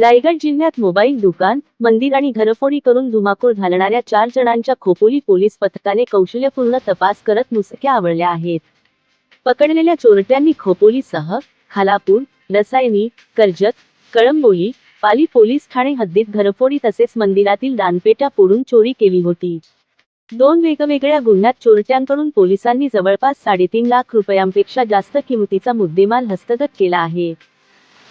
रायगड जिल्ह्यात मोबाईल दुकान मंदिर आणि घरफोडी करून धुमाकूळ घालणाऱ्या चार जणांच्या खोपोली पोलीस पथकाने कौशल्यपूर्ण तपास करत मुसक्या आवळल्या आहेत. पकडलेल्या चोरट्यांनी खोपोलीसह खालापूर रसायनी कर्जत कळंबोली पाली पोलीस ठाणे हद्दीत घरफोडी तसेच मंदिरातील दानपेट्या फोडून चोरी केली होती. दोन वेगवेगळ्या गुन्ह्यात चोरट्यांकडून पोलिसांनी जवळपास साडेतीन लाख रुपयांपेक्षा जास्त किमतीचा मुद्देमाल हस्तगत केला आहे.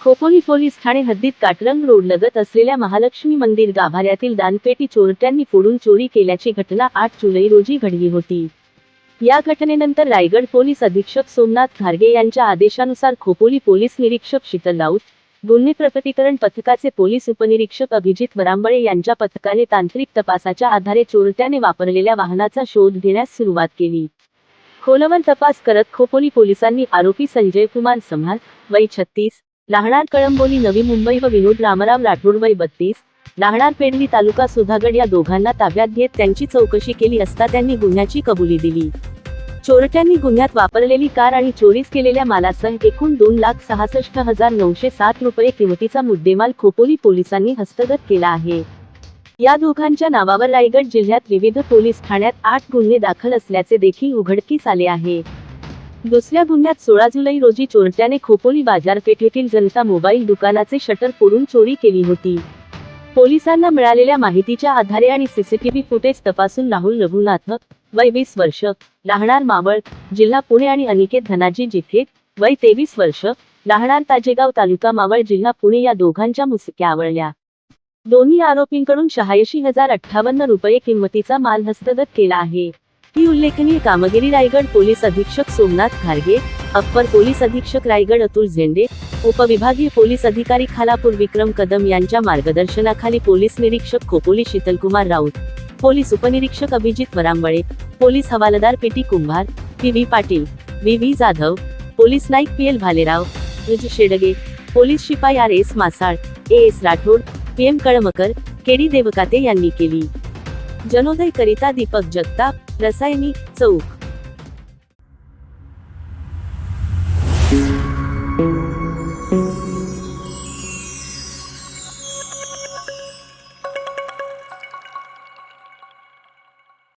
खोपोली पोलीस ठाणे हद्दीत काटरंग रोड लगत असलेल्या महालक्ष्मी मंदिर गाभाऱ्यातील दानपेटी चोरट्यांनी फोडून चोरी केल्याची घटना आठ जुलै रोजी घडली होती. या घटनेनंतर रायगड पोलीस अधीक्षक सोमनाथ घारगे यांच्या आदेशानुसार खोपोली पोलीस निरीक्षक शीतल राऊत गुन्हे प्रकटीकरण पथकाचे पोलीस उपनिरीक्षक अभिजित वरांबळे यांच्या पथकाने तांत्रिक तपासाच्या आधारे चोरट्याने वापरलेल्या वाहनाचा शोध घेण्यास सुरुवात केली. खोलवर तपास करत खोपोली पोलिसांनी आरोपी संजय कुमार सम्हाल वय छत्तीस राहणार कळंबोली नवी मुंबई व विनोद रामराव राठोड वय बत्तीस. राहणार पेडली तालुका सुधागड या दोघांना ताब्यात घेत त्यांची चौकशी केली असता त्यांनी गुन्ह्याची कबुली दिली. चोरट्यांनी गुन्ह्यात वापरलेली कार आणि चोरीस केलेल्या मालासह एकूण दोन लाख सहासष्ट हजार नऊशे सात रुपये किमतीचा मुद्देमाल खोपोली पोलिसांनी हस्तगत केला आहे. या दोघांच्या नावावर रायगड जिल्ह्यात विविध पोलीस ठाण्यात आठ गुन्हे दाखल असल्याचे देखील उघडकीस आले आहे. दुसऱ्या गुन्ह्यात सोळा जुलै रोजी चोरट्याने खोपोली बाजारपेठेतील जनता मोबाईल दुकानाचे शटर फोडून चोरी केली होती. पोलिसांना मिळालेल्या माहितीच्या आधारे आणि सीसीटीव्ही फुटेज तपासून राहुल रघुनाथ वय वीस वर्ष राहणार मावळ जिल्हा पुणे आणि अनिकेत धनाजी जिथे वय तेवीस वर्ष राहणार ताजेगाव तालुका मावळ जिल्हा पुणे या दोघांच्या मुसक्या आवळल्या. दोन्ही आरोपींकडून शहाऐंशी हजार अठ्ठावन्न रुपये किंमतीचा माल हस्तगत केला आहे. ही उल्लेखनीय कामगिरी रायगड पोलीस अधीक्षक सोमनाथ खारगे अप्पर पोलीस अधीक्षक रायगड अतुल झेंडे उपविभागीय पोलीस अधिकारी खालापूर विक्रम कदम यांच्या मार्गदर्शनाखाली पोलीस निरीक्षक खोपोली शीतलकुमार राऊत पोलीस उपनिरीक्षक अभिजित वरांबळे पोलीस हवालदार पेटी Kumbhar P V Patil V V Jadhav police Naik P L Bhalerao रुज शेडगे पोलीस शिपाई R S Masal A S Rathod P M Kalamkar K D Devkate यांनी केली. जनोदय करिता दीपक जगताप रसायनी चौक.